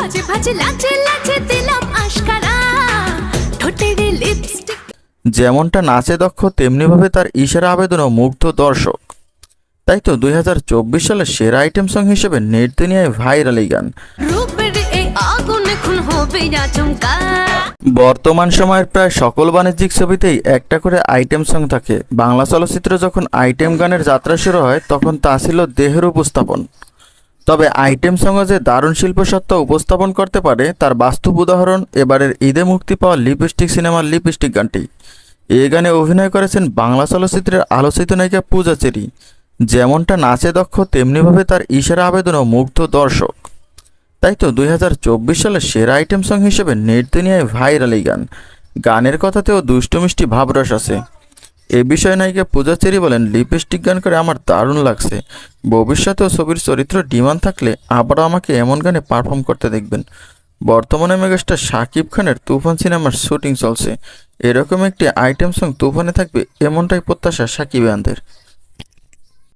ভাজে ভাজে লাচে লাচে দিলাম আশকারা। ঠোঁটের লিপস্টিক যেমনটা নাচে দক্ষ তেমনিভাবে তার ইশারা আবেদনও মুগ্ধ দর্শক। তাই তো দুই সালের সেরা আইটেম সং হিসেবে নেট দুনিয়ায় ভাইরাল এই গান। বর্তমান সময়ের প্রায় সকল বাণিজ্যিক ছবিতেই একটা করে আইটেম সং থাকে। বাংলা চলচ্চিত্রে যখন আইটেম গানের যাত্রা শুরু হয় তখন তা ছিল দেহের উপস্থাপন। তবে আইটেম সঙ্গে যে দারুণ শিল্পসত্তা উপস্থাপন করতে পারে তার বাস্তব উদাহরণ এবারের ঈদে মুক্তি পাওয়া লিপস্টিক সিনেমার লিপস্টিক গানটি। এই গানে অভিনয় করেছেন বাংলা চলচ্চিত্রের আলোচিত নায়িকা পূজা চেরি। যেমনটা নাচে দক্ষ, তেমনিভাবে তার ইশারা আবেদনও মুগ্ধ দর্শক। তাই তো দুই সালের সেরা আইটেম সং হিসেবে নেট দুনিয়ায় ভাইরাল এই গান। গানের কথাতেও দুষ্টু মিষ্টি ভাবরস আছে। এ বিষয়ে নায়িকা পূজা চেরি বলেন, লিপস্টিক গান করে আমার দারুণ লাগছে। ভবিষ্যতেও ছবির চরিত্র ডিমান্ড থাকলে আবারও আমাকে এমন গানে পারফর্ম করতে দেখবেন। বর্তমানে মেগাস্টার শাকিব খানের তুফান সিনেমার শুটিং চলছে। এরকম একটি আইটেম সং তুফানে থাকবে, এমনটাই প্রত্যাশা সাকিব আনদের।